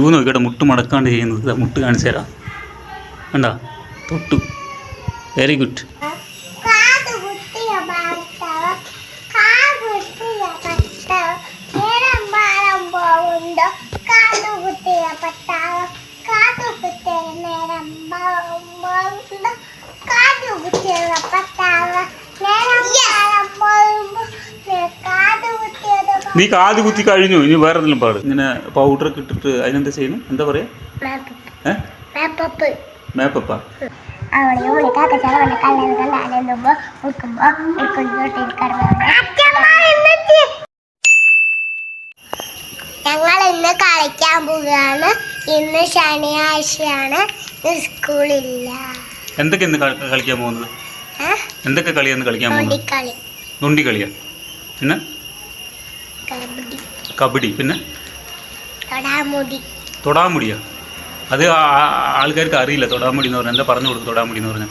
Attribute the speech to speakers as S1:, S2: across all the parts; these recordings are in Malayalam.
S1: ട്യൂ നോക്കിയിട്ട് മുട്ട് മടക്കാണ്ട് ചെയ്യുന്നത്. മുട്ട് കാണിച്ചു തരാം. കണ്ടാ? തൊട്ടു. വെരി ഗുഡ് നീ കാത് കുത്തി കഴിഞ്ഞു ഇനി വേറെ എന്തെങ്കിലും പാട്. ഇങ്ങനെ പൗഡർ ഒക്കെ ഇട്ടിട്ട് അതിനെന്താ ചെയ്യുന്നു? എന്താ പറയാ?
S2: മേപ്പപ്പ ഞങ്ങൾ ഇന്ന് കളിക്കാൻ പോവുകയാണ്. ഇന്ന് ശനിയാഴ്ചയാണ്. സ്കൂളില്ല.
S1: എന്തൊക്കെ ഇന്ന് കളി- കളിക്കാൻ പോകുന്നത്? എന്തൊക്കെ കളിയാണ് കളിക്കാൻ പോകുന്നത്? നൊണ്ടി കളിയാ പിന്നെ?
S2: കബഡി.
S1: പിന്നെ?
S2: തൊടാമുടി.
S1: തൊടാമുടിയാ? അത് ആൾക്കാർക്ക് അറിയില്ല. തൊടാമുടി എന്ന് പറഞ്ഞാൽ എന്താ പറഞ്ഞു കൊടുക്കും തൊടാമുടി എന്ന് പറഞ്ഞാൽ?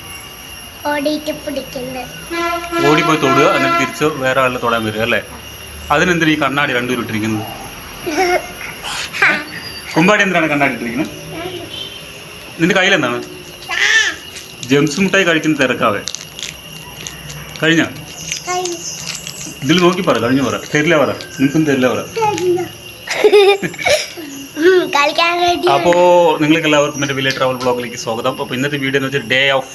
S1: ഓടിപ്പോയി തൊടുക എന്നിട്ട് തിരിച്ച് വേറെ ആളിനെ തൊടാൻ വരിക അല്ലേ? അതിനെന്തിനാ ഈ കണ്ണാടി രണ്ടുപേരും ഇട്ടിരിക്കുന്നത്? കുമ്പാടി എന്തിനാണ് കണ്ണാടി ഇട്ടിരിക്കുന്നത്? നിന്റെ കയ്യിലെന്താണ് ജംസ് മുട്ടായി കഴിക്കുന്ന തിരക്കാവേ. കഴിഞ്ഞ? ഇതിൽ നോക്കി പറ കഴിഞ്ഞു പറ. തരില്ല പറ. നിനക്കും തരില്ല പറ. അപ്പോ നിങ്ങൾക്ക് എല്ലാവർക്കും എന്റെ വില്ലേജ് ട്രാവൽ ബ്ലോഗിലേക്ക് സ്വാഗതം. അപ്പോൾ ഇന്നത്തെ വീഡിയോ എന്ന് വെച്ചാൽ ഡേ ഓഫ്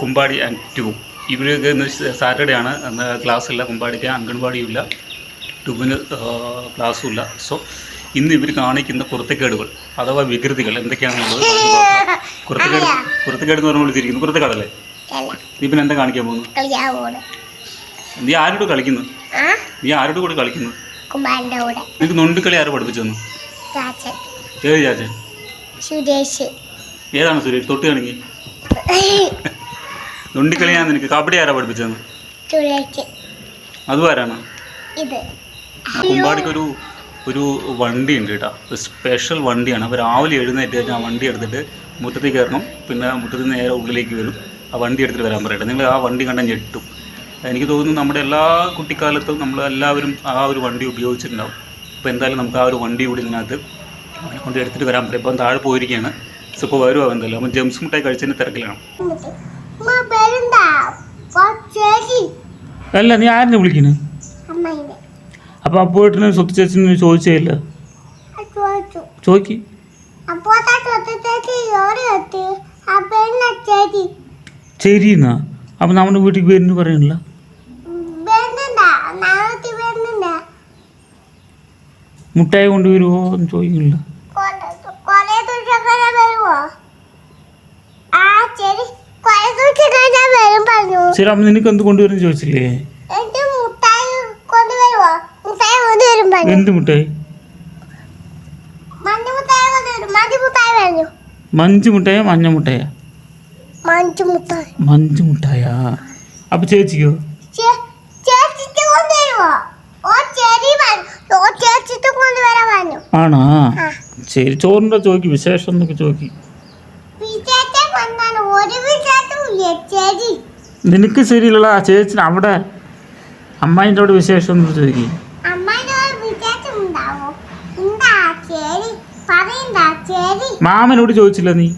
S1: കുമ്പാടി ആൻഡ് ട്യൂബ് ഇവിടെയൊക്കെ എന്ന് ഇന്ന് സാറ്റർഡേ ആണ്. അന്ന് ക്ലാസ് ഇല്ല കുമ്പാടിക്ക് അംഗൻവാടിയും ഇല്ല. ട്യൂബിന് ക്ലാസ്സും ഇല്ല. സോ ഇന്ന് ഇവർ കാണിക്കുന്ന കുറുത്തക്കേടുകൾ അഥവാ വികൃതികൾ എന്തൊക്കെയാണെന്നുള്ളത് കുറുത്തക്കേട് കുറുത്തക്കേട് എന്ന് പറഞ്ഞാൽ വിളിച്ചിരിക്കുന്നു കുറുത്തക്കേടല്ലേ
S2: ഇപ്പം
S1: നീ പിന്നെ എന്താ കാണിക്കാൻ പോകുന്നു നീ ആരോട് കളിക്കുന്നു? നീ ആരോട് കൂടി കളിക്കുന്നു?
S2: കുമാരന്റെ കൂടെ.
S1: നിനക്ക് നൊണ്ടിക്കളി ആര് പഠിപ്പിച്ചു തന്നു?
S2: ചാച്ചൻ
S1: ഏത് ചാച്ചൻ
S2: സുരേഷ്.
S1: ഏതാണ് സുരേഷ്? തൊട്ട് കാണിക്ക് നൊണ്ടിക്കളി ഞാൻ നിനക്ക് കബഡി ആരാ പഠിപ്പിച്ചു തന്നു?
S2: സുരേഷ്.
S1: അതും ആരാണ്?
S2: ഇത്.
S1: കുമ്പാടിക്കൊരു ഒരു വണ്ടി ഉണ്ട് കേട്ടോ. ഒരു സ്പെഷ്യൽ വണ്ടിയാണ്. അപ്പോൾ രാവിലെ എഴുന്നേറ്റ് കഴിഞ്ഞാൽ ആ വണ്ടി എടുത്തിട്ട് മുറ്റത്തേക്ക് കയറണം. പിന്നെ മുറ്റത്ത് നേരെ ഉള്ളിലേക്ക് വരും. ആ വണ്ടി എടുത്തിട്ട് വരാൻ പറയട്ടെ. നിങ്ങൾ ആ വണ്ടി കണ്ടാൽ ഞെട്ടും. എനിക്ക് തോന്നുന്നു നമ്മുടെ എല്ലാ കുട്ടിക്കാലത്തും നമ്മൾ എല്ലാവരും ആ ഒരു വണ്ടി ഉപയോഗിച്ചിട്ടുണ്ടാവും. അപ്പോൾ എന്തായാലും നമുക്ക് ആ ഒരു വണ്ടി കൂടി ഇതിനകത്ത് അവനെ കൊണ്ട് എടുത്തിട്ട് വരാൻ പറയും ഇപ്പം താഴെ പോയിരിക്കുകയാണ് സോ ഇപ്പോൾ വരുമോ എന്തായാലും അപ്പം ജംസ് മുട്ടായി കഴിച്ചതിന് തിരക്കിലാണ്. അല്ല നീ ആരെന്നെ വിളിക്കുന്നു അപ്പൊ അപ്പോട്ടിന് സ്വത്ത് ചോദിക്ക്
S2: ചേച്ചി ചേച്ചി
S1: ശരിയെന്നാ അപ്പം നമ്മുടെ വീട്ടിൽ വരുന്നു പറയണില്ല മുട്ടായി കൊണ്ടുവരുമോ എന്ന്
S2: ആ ശരി.
S1: നിനക്ക് എന്ത് കൊണ്ടുവരുന്നു ചോദിച്ചില്ലേ? എന്ത് മുട്ടായി
S2: മഞ്ഞ മുട്ടായ മഞ്ഞ മുട്ടായ പറഞ്ഞു.
S1: മഞ്ച് മുട്ടായാ മഞ്ഞ മുട്ടായ?
S2: മുട്ടായാ.
S1: ചേച്ചിക്കോ
S2: ചേ- ചേച്ചിട്ട് കൊണ്ടുവരുമോ ഓ ചെടി പറഞ്ഞു ഓ ചേച്ചിട്ട് കൊണ്ടുവരാൻ പറഞ്ഞു
S1: ആണോ
S2: ആ
S1: ശരി. ചോറിന്റെ ചോദിക്ക് വിശേഷം എന്നൊക്കെ ചോദിക്ക്
S2: ചെടി
S1: നിനക്ക് ശരിയല്ലടാ ചേച്ചി അവിടെ അമ്മായിന്റെ അവിടെ വിശേഷം എന്നൊക്കെ ചോദിക്ക് മാമനോട് ചോദിച്ചില്ല നീ?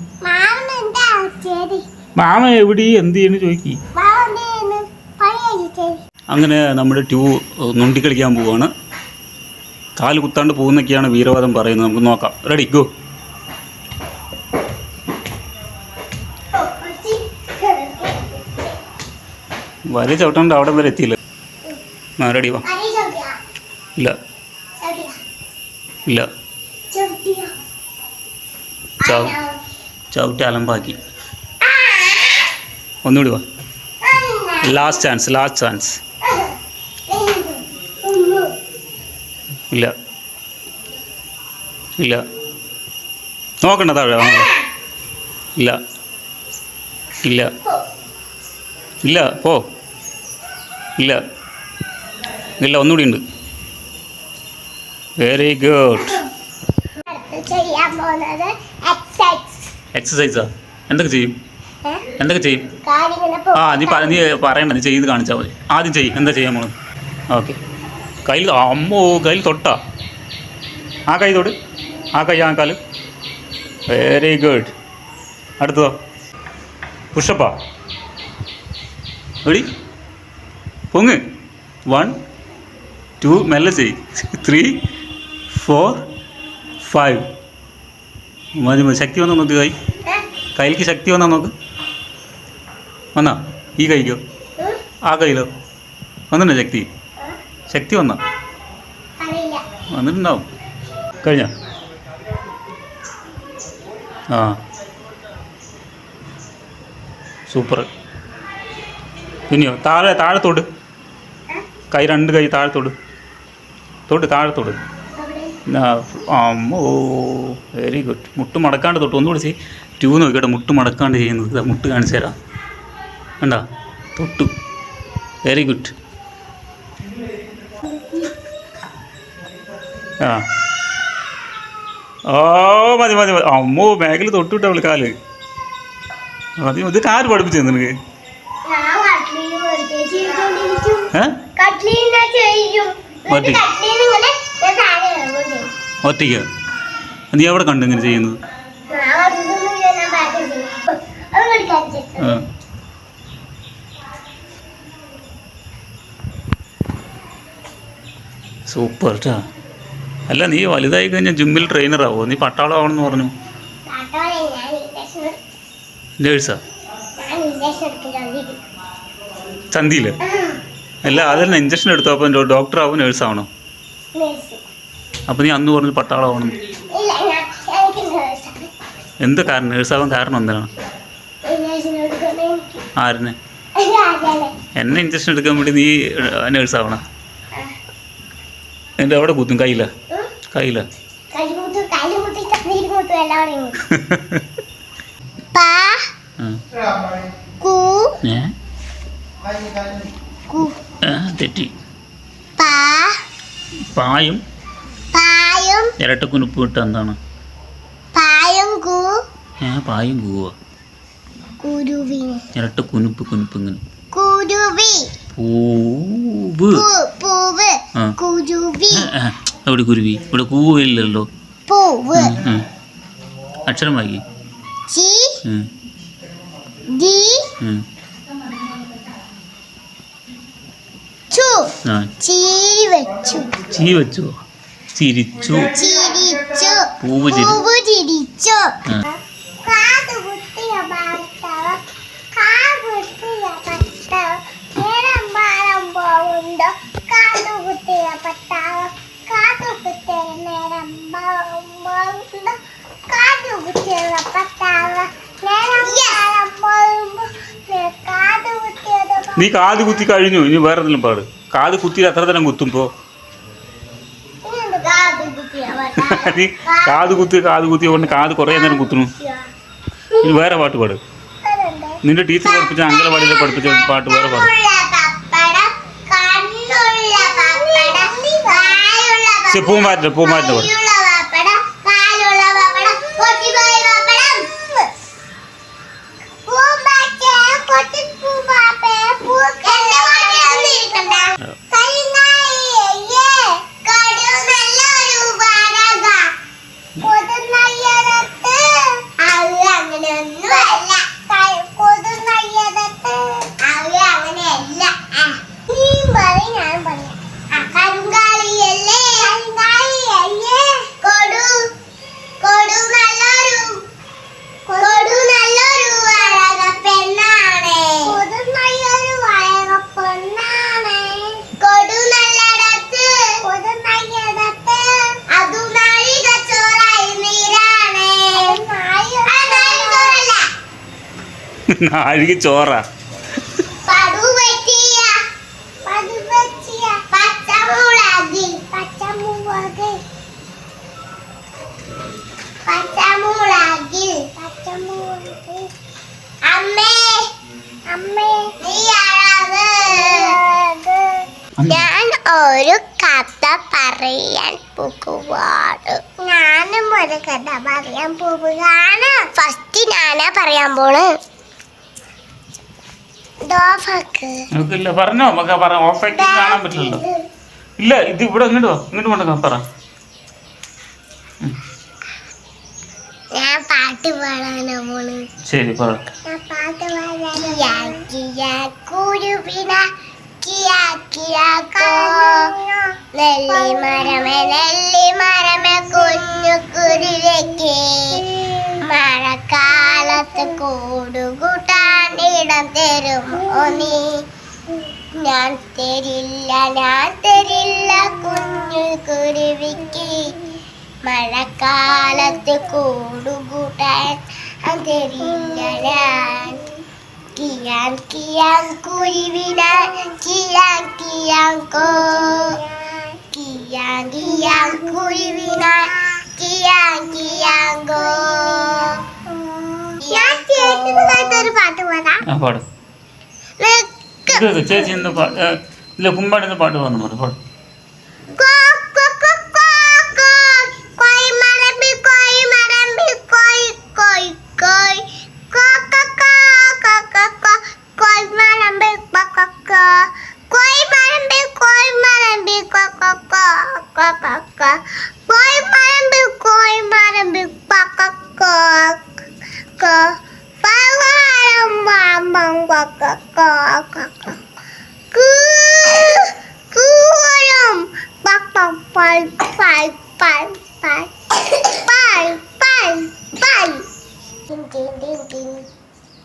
S1: മാമ എവിടെ എന്ത് ചെയ്യുന്നു ചോദിക്കി അങ്ങനെ നമ്മുടെ ട്യൂ നുണ്ടിക്കളിക്കാൻ കളിക്കാൻ പോവാണ്. കാൽ കുത്താണ്ട് പോകുന്നൊക്കെയാണ് വീരവാദം പറയുന്നത്. നമുക്ക് നോക്കാം. റെഡി ഗോ വലിയ ചവിട്ടാണ്ട് അവിടെ വരെ എത്തിയില്ല. ആ റെഡി വാ. ഇല്ല. ഇല്ല. ചവിട്ടി അലമ്പാക്കി. ഒന്നുകൂടി വാ. ലാസ്റ്റ് ചാൻസ് ലാസ്റ്റ് ചാൻസ് ഇല്ല. ഇല്ല. നോക്കണ്ട താഴെ ഇല്ല. ഇല്ല. ഇല്ല പോ. ഇല്ല. ഇല്ല ഒന്നുകൂടി ഉണ്ട്. വെരി ഗുഡ്
S2: പോകുന്നത് എക്സസൈസ്
S1: എന്തൊക്കെ ചെയ്യും? എന്തൊക്കെ ചെയ്യും? ആ നീ പറ നീ പറയണ്ട നീ ചെയ്ത് കാണിച്ചാൽ മതി. ആദ്യം ചെയ്യും എന്താ ചെയ്യാൻ പോണത്? ഓക്കെ കയ്യിൽ അമ്മോ കയ്യിൽ തൊട്ടാ. ആ കൈ തൊട്. ആ കൈ ആ കാൽ. Very good അടുത്തതോ? പുഷപ്പാ എടി പൊങ്ങ്. വൺ ടു മെല്ലെ ചെയ് ത്രീ ഫോർ ഫൈവ് മതി മതി. ശക്തി വന്നാൽ നോക്ക് കൈ. കയ്യിലേക്ക് ശക്തി വന്നാൽ നോക്ക്. വന്നാ. ഈ കൈക്കോ? ആ കയ്യിലോ? വന്നിട്ടുണ്ടോ ശക്തി? ശക്തി വന്ന? വന്നിട്ടുണ്ടാവും. കഴിഞ്ഞ? ആ. സൂപ്പർ. ഇനിയോ? താഴെ താഴെ തൊട്. കൈ രണ്ട് കൈ താഴെ തൊട്. തൊട് താഴെ തൊട്. അമ്മോ വെരി ഗുഡ് മുട്ട് മടക്കാണ്ട് തൊട്ട്. ഒന്നുകൂടി കൂടി ട്യൂ നോക്കിയിട്ട് മുട്ട് മടക്കാണ്ട് ചെയ്യുന്നത്. മുട്ട് കാണിച്ചു തരാം. കണ്ടാ? തൊട്ടു. വെരി ഗുഡ് ആ. ഓ മതി മതി മതി. അമ്മോ ബാഗിൽ തൊട്ടുവിട്ട അവൾ കാൽ. മതി ഇത് കാൽ പഠിപ്പിച്ചു നിനക്ക്? ഒറ്റയ്ക്ക? നീ എവിടെ കണ്ടു ഇങ്ങനെ ചെയ്യുന്നത്?
S2: ഞാൻ അതൊന്നും ഞാൻ ബാക്കി ചെയ്യും അത് കളിക്കാൻ ചെയ്യും
S1: ആ. സൂപ്പർ കേട്ടാ അല്ല നീ വലുതായി കഴിഞ്ഞാൽ ജിമ്മിൽ ട്രെയിനർ ആവുമോ നീ പട്ടാളം എന്ന് പറഞ്ഞു നേഴ്സാ ചന്തിയിൽ? അല്ല അതല്ല ഇഞ്ചക്ഷൻ എടുത്തോ? അപ്പം ഡോക്ടർ ആവും നേഴ്സ് ആവണം?
S2: നേഴ്സ്
S1: അപ്പം നീ അന്ന് പറഞ്ഞു പട്ടാളം ആവണം
S2: ഇല്ല ഞാൻ എനിക്ക് നേഴ്സാണ്
S1: എന്ത് കാരണം? നേഴ്സാവാൻ കാരണം എന്താണ്?
S2: ആരെന്നെ?
S1: എന്നെ ഇഞ്ചക്ഷൻ എടുക്കാൻ വേണ്ടി നീ നേഴ്സ് ആവണം? എന്റെ അവിടെ കുത്തും. കയ്യില. കയ്യില. തെറ്റി. പായും
S2: പായും ഇരട്ട
S1: ഇരട്ടക്കുനുപ്പ് ഇട്ട എന്താണ്?
S2: പായും
S1: കൂവ. ഇരട്ട കുനുപ്പ് കുനുപ്പ് ഇങ്ങനെ. പൂവ്. ആ.
S2: കുരുവി.
S1: ഇവിടെ കൂവില്ലല്ലോ. അക്ഷരം
S2: ചി ചീരി വെച്ചു.
S1: ചിരിച്ചു.
S2: ചിരിച്ചു.
S1: പൂവ് ചിരി.
S2: പൂവ് ചിരിച്ചു.
S1: നീ കാത് കുത്തി കഴിഞ്ഞു ഇനി വേറെ എന്തെങ്കിലും പാട്. കാത് കുത്തി എത്ര തരം കുത്തുമ്പോ
S2: ഇനി കാത് കുത്തിയ ഭർത്താവ്
S1: നീ കാത് കുത്തി കാത് കുത്തി കൊണ്ട് കാത് കുറേ നേരം കുത്തുന്നു. ഇനി വേറെ പാട്ട് പാട്. നിന്റെ ടീച്ചർ പഠിപ്പിച്ച അങ്കലവാടിയിൽ പഠിപ്പിച്ച പാട്ട് വേറെ പാട്. പൂമ്പാറ്റ പൂമ്പാറ്റ പാട്.
S2: നീ ചോറാ ഞാൻ ഒരു കഥ പറയാൻ പോകുവാണ്. ഞാനും ഒരു കഥ പറയാൻ പോവുകയാണ് ഫസ്റ്റ് ഞാനാ പറയാൻ പോണ്?
S1: നമുക്കില്ല പറഞ്ഞോ നമുക്ക് പറ ഓഫായിട്ട് കാണാൻ പറ്റില്ലല്ലോ. ഇല്ല ഇത് ഇവിടെ ഇങ്ങോട്ട് വാ ഇങ്ങോട്ട് കൊണ്ടുവാ പറ. ശരി പറ.
S2: കുഞ്ഞു മഴക്കാലത്ത് കൂടുകൂട്ടാൻ തരുമോ നീ ഞാൻ തരില്ല ഞാൻ തരില്ല കുഞ്ഞു കുരുവിക്ക്. മഴക്കാലത്ത് കൂടുകൂട്ടാൻ തരില്ല ഞാൻ. കിയാൻ കിയാൻ കുരുവിനാൽ കിയാൻ കിയാൻ കോ. കിയാൻ കിയാൻ കുരുവിനാൽ കിയാൻ കിയാൻ കോ. ഞാൻ ചേച്ചിയുടെ ഒരു പാട്ട് പാടാം
S1: ആ പാട്. ചേച്ചി ഏ, ഇല്ല കുമ്പാടുന്ന പാട്ട് പാടുന്നു പാട്.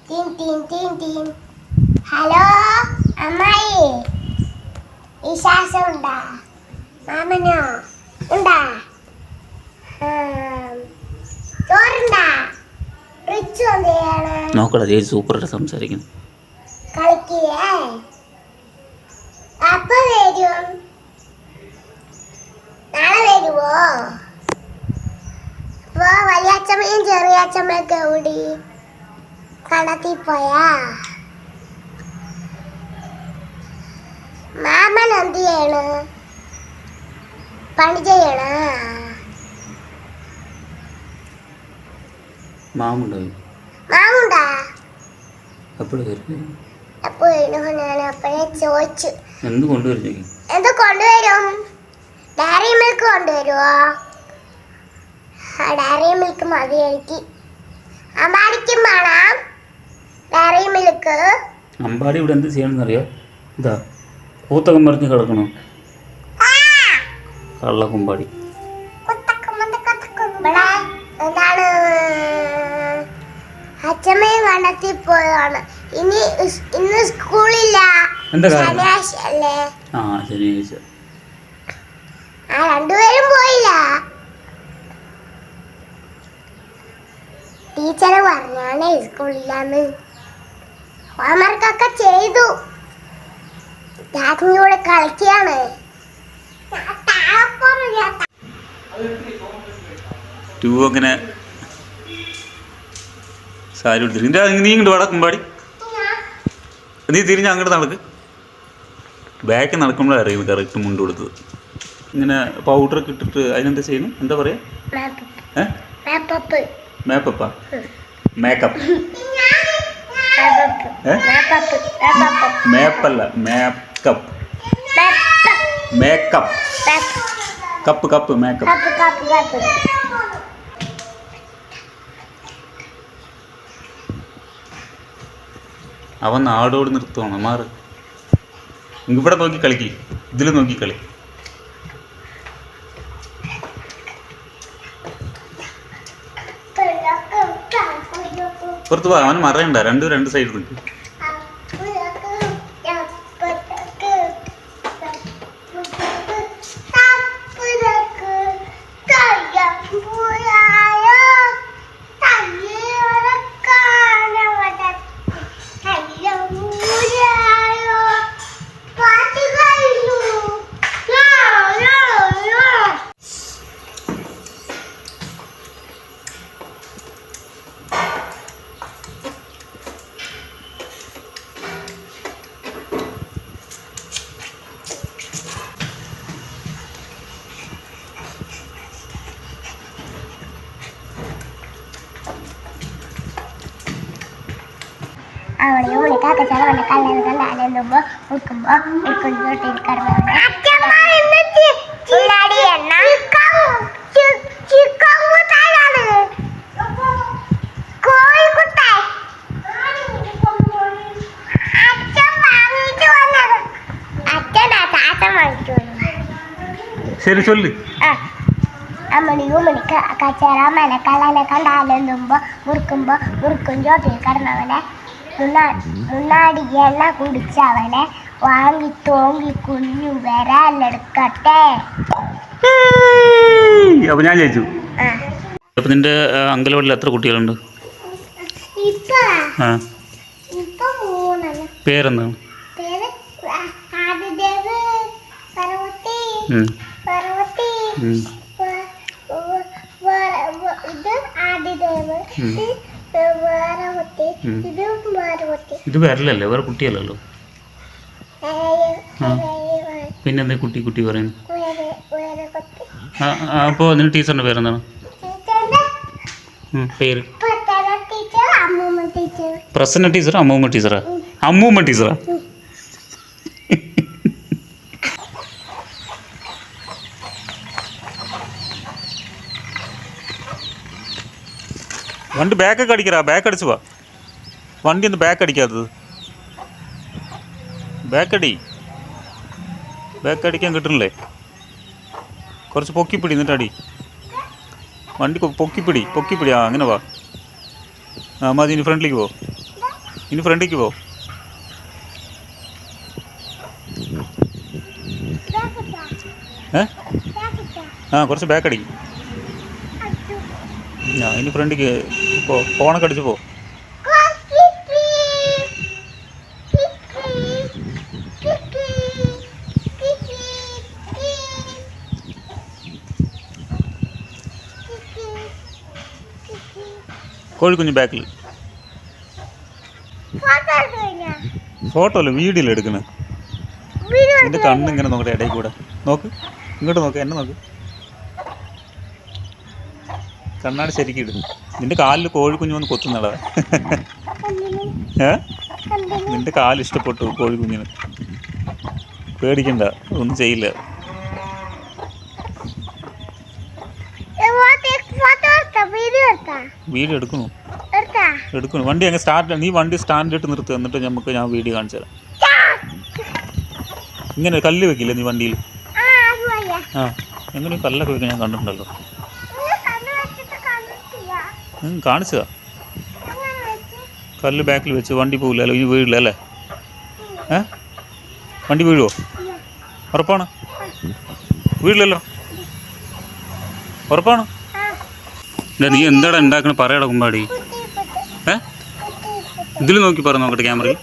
S2: ടിൻ, ടിൻ, ടിൻ, ടിൻ. ഹലോ അമ്മായി. വിശ്വാസം ഉണ്ടാ മാമനോ? ഉണ്ടാ. ചോറുണ്ടാ? റിച്ചു എന്ത് ചെയ്യാണ്
S1: നോക്കടാ ചേച്ചി സൂപ്പറായിട്ട് സംസാരിക്കുന്നു.
S2: കളിക്കില്ലേ അപ്പ വരും. നാളെ വരുവോ? അപ്പൊ ചെറിയച്ഛമ്മയൊക്കെ എവിടെ കടത്തി പോയാ മാമൻ എന്ത് ചെയ്യണ് പണി ചെയ്യണ
S1: മാമുണ്ടായി
S2: മാമുണ്ടാ
S1: എപ്പോഴും വരും
S2: അപ്പൊ ഞാൻ അപ്പോഴേ ചോദിച്ചു
S1: എന്ത് കൊണ്ടുവരും ചേച്ചി
S2: എന്ത് കൊണ്ടുവരും ഡയറി മിൽക്ക് കൊണ്ടുവരുമോ ആ ഡയറി മിൽക്ക് മതി എനിക്ക് അമ്പാടിക്കും വേണം ഡയറി മിൽക്ക്
S1: അമ്പാടി ഇവിടെ എന്ത് ചെയ്യണമെന്ന് അറിയോ ഇതാ കൂത്തകം പറഞ്ഞ് കിടക്കണോ.
S2: കള്ളക്കുമ്പാടി അച്ഛമ്മയും കണ്ടെത്തി പോയതാണ്. ഇനി ഇന്ന് സ്കൂളില്ല. ശനിയാഴ്ച അല്ലേ
S1: ആ ശനിയാഴ്ച.
S2: ആ രണ്ടുപേരും പോയില്ല. ടീച്ചർ പറഞ്ഞാണ് സ്കൂളില്ലാന്ന്. ഹോംവർക്കൊക്കെ ചെയ്തു. കൂടെ കളിക്കുകയാണ്.
S1: ടൂ അങ്ങനെ സാരി എടുത്തിട്ട് നീ ഇങ്ങോട്ട് വാടാ കുമ്പാടി. നീ തിരിഞ്ഞ് അങ്ങോട്ട് നടക്ക്. ബാക്ക് നടക്കുമ്പോഴാണ് അറിയുന്നത് കറക്റ്റ് മുണ്ട് കൊടുത്തത്. ഇങ്ങനെ പൗഡർ ഒക്കെ ഇട്ടിട്ട് അതിനെന്താ ചെയ്യണം എന്താ പറയുക
S2: മേപ്പപ്പാ
S1: മേക്കപ്പ്
S2: മാപ്പപ്പ്
S1: ഏ
S2: മാപ്പപ്പ് മാപ്പപ്പ്
S1: മേപ്പല്ല makeup. Makeup. Cup cup makeup.
S2: Cup cup cup.
S1: അവൻ നാടോട് നിർത്തുവാണ് മാറ്. ഇവിടെ നോക്കി കളിക്ക്. ഇതിൽ നോക്കി കളി. പുറത്ത് പോവാ അവന് മറയണ്ട. രണ്ടും രണ്ട് സൈഡ് നിൽക്കും.
S2: ಅವಳು ಇವಳು ಕಾಕ ಚಲವನ್ನ ಕಲ್ಲೆಲ್ಲ ಅಲ್ಲೆಲ್ಲೊಬ್ಬ ಉಕ್ಕುಂಬ ಉಕ್ಕುಂದು ಜೊತೆಗೆ ಕರ್ಬಾರ್ದು
S1: ശരി ചൊല്ലു
S2: അമ്മണിയും മണിക്ക് കച്ചറ മനക്കല്ല കണ്ടാലും തുമ്പോ മുറുക്കുമ്പോ മുറുക്കും ചോട്ടിൽ കടന്നവനെ മുന്നാടി കുടിച്ച് കുടിച്ചവനെ വാങ്ങി തോങ്ങി കുഞ്ഞു വരാലെടുക്കട്ടെ.
S1: അപ്പൊ ഞാൻ ജയിച്ചു. അപ്പൊ നിന്റെ അങ്കലവാടിയിൽ എത്ര കുട്ടികളുണ്ട്? പേരെന്താണ്
S2: ഇത് ആദിദേവ്. ഇത്
S1: വരലല്ലേ? വേറെ കുട്ടിയല്ലല്ലോ. ആ. പിന്നെ എന്താ കുട്ടി? കുട്ടി പറയുന്നു അപ്പോൾ അതിന്
S2: ടീച്ചറിന്റെ
S1: പേരെന്താണ്? പേര്.
S2: പ്രസന്ന ടീച്ചർ അമ്മൂമ്മ
S1: ടീച്ചറാ അമ്മൂമ്മ ടീച്ചറാ? വണ്ടി ബാക്കൊക്കെ അടിക്കടാ ബാക്ക് അടിച്ചു വാ. വണ്ടി ഒന്ന് ബാക്ക് അടിക്കാത്തത്. ബാക്ക് അടി. ബാക്ക് അടിക്കാൻ കിട്ടണില്ലേ? കുറച്ച് പൊക്കിപ്പിടി എന്നിട്ട് അടി. വണ്ടി പൊക്കിപ്പിടി പൊക്കിപ്പിടി. ആ അങ്ങനെ വാ. ആ മതി ഇനി ഫ്രണ്ടിലേക്ക് പോ. ഇനി ഫ്രണ്ടിലേക്ക് പോ. ഏ? ആ കുറച്ച് ബാക്ക് അടി. ആ ഇനി ഫ്രണ്ടിലേക്ക് പോ ഫോണൊക്കെ അടിച്ചു പോ. കോഴിക്കുഞ്ഞ് ബാക്കിൽ ഫോട്ടോ അല്ല വീഡിയോ എടുക്കുന്നത് നിന്റെ കണ്ണ് ഇങ്ങനെ നോക്കട്ടെ ഇടയിൽ കൂടെ. നോക്ക്. ഇങ്ങോട്ട് നോക്ക് എന്നെ നോക്ക്. കണ്ണാടി ശരിക്കും ഇടും. നിന്റെ കാലിൽ കോഴിക്കുഞ്ഞ് വന്ന് കൊത്തുന്നടാ ഏ? നിന്റെ കാൽ ഇഷ്ടപ്പെട്ടു കോഴിക്കുഞ്ഞിന്. പേടിക്കണ്ട ഒന്നും ചെയ്യില്ല. വീഡിയോ എടുക്കുന്നു. എടുക്കുന്നു. വണ്ടി അങ്ങ് സ്റ്റാർട്ട് നീ വണ്ടി സ്റ്റാൻഡിലിട്ട് നിർത്തുക എന്നിട്ട് നമുക്ക് ഞാൻ വീഡിയോ കാണിച്ചു തരാം. ഇങ്ങനെ കല്ല് വെക്കില്ല നീ വണ്ടിയിൽ? ആ എങ്ങനെ കല്ലൊക്കെ വെക്കാൻ ഞാൻ കണ്ടിട്ടുണ്ടല്ലോ. കാണിച്ചതാ. കല്ല് ബാക്കിൽ വെച്ച് വണ്ടി പോകില്ല ഇനി വീഴില്ല അല്ലേ? ഏ? വണ്ടി വീഴുവോ? ഉറപ്പാണ്? വീഴില്ലല്ലോ? ഉറപ്പാണ്? എന്താ നീ എന്താടാ ഉണ്ടാക്കണ? പറയടാ കുമ്പാടി. ഏ? ഇതിൽ നോക്കി പറ നോക്കട്ടെ ക്യാമറയിൽ.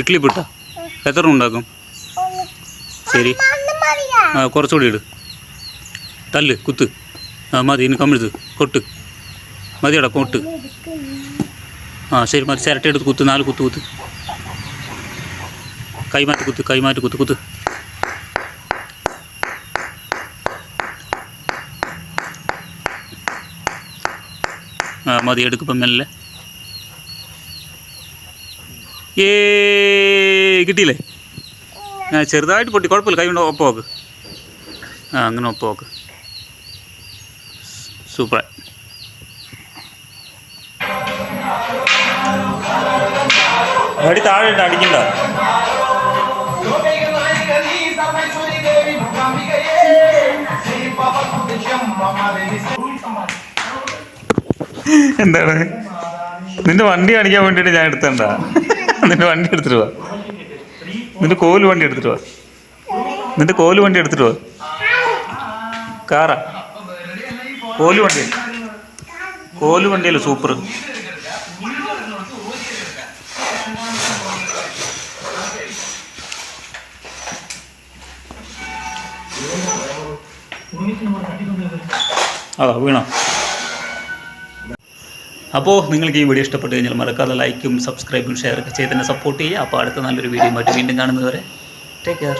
S1: ഇഡ്ഡലി പിട്ട. എത്ര ഉണ്ടാക്കും? ശരി. ആ കുറച്ചുകൂടി ഇട്. തല്ല് കുത്ത്. ആ മതി ഇനി കമിഴ്ത്ത് കൊട്ട്. മതിയടാ കോട്ട്. ആ ശരി മതി. ചിരട്ട എടുത്ത് കുത്ത്. നാല് കുത്ത് കുത്ത്. കൈമാറ്റി കുത്ത് കൈമാറ്റി കുത്ത് കുത്ത്. ആ മതി എടുക്കിപ്പം മെല്ലെ. ഏ കിട്ടിയില്ലേ? ചെറുതായിട്ട് പൊട്ടി. കുഴപ്പമില്ല. കൈ കൊണ്ട് ഒപ്പം നോക്ക് ആ അങ്ങനെ ഒപ്പം നോക്ക് സൂപ്പർ അടി താഴെ ഇട്ട് അടിക്കണ്ട. എന്താണ്? നിന്റെ വണ്ടി കാണിക്കാൻ വേണ്ടിയിട്ട് ഞാൻ എടുത്തണ്ട? നിന്റെ വണ്ടി എടുത്തിട്ട് വാ. നിന്റെ കോൽ വണ്ടി എടുത്തിട്ട് വാ. നിന്റെ കോൽ വണ്ടി എടുത്തിട്ട് വാ. കാറാ. കോൽ വണ്ടി. കോൽ വണ്ടിയല്ലേ സൂപ്പർ. അതാ വീണ. അപ്പോൾ നിങ്ങൾക്ക് ഈ വീഡിയോ ഇഷ്ടപ്പെട്ട് കഴിഞ്ഞാൽ മറക്കാതെ ലൈക്കും സബ്സ്ക്രൈബും ഷെയറൊക്കെ ചെയ്ത് തന്നെ സപ്പോർട്ട് ചെയ്യുക. അപ്പോൾ അടുത്ത നല്ലൊരു വീഡിയോ ആയിട്ട് വീണ്ടും കാണുന്നതുവരെ ടേക്ക് കെയർ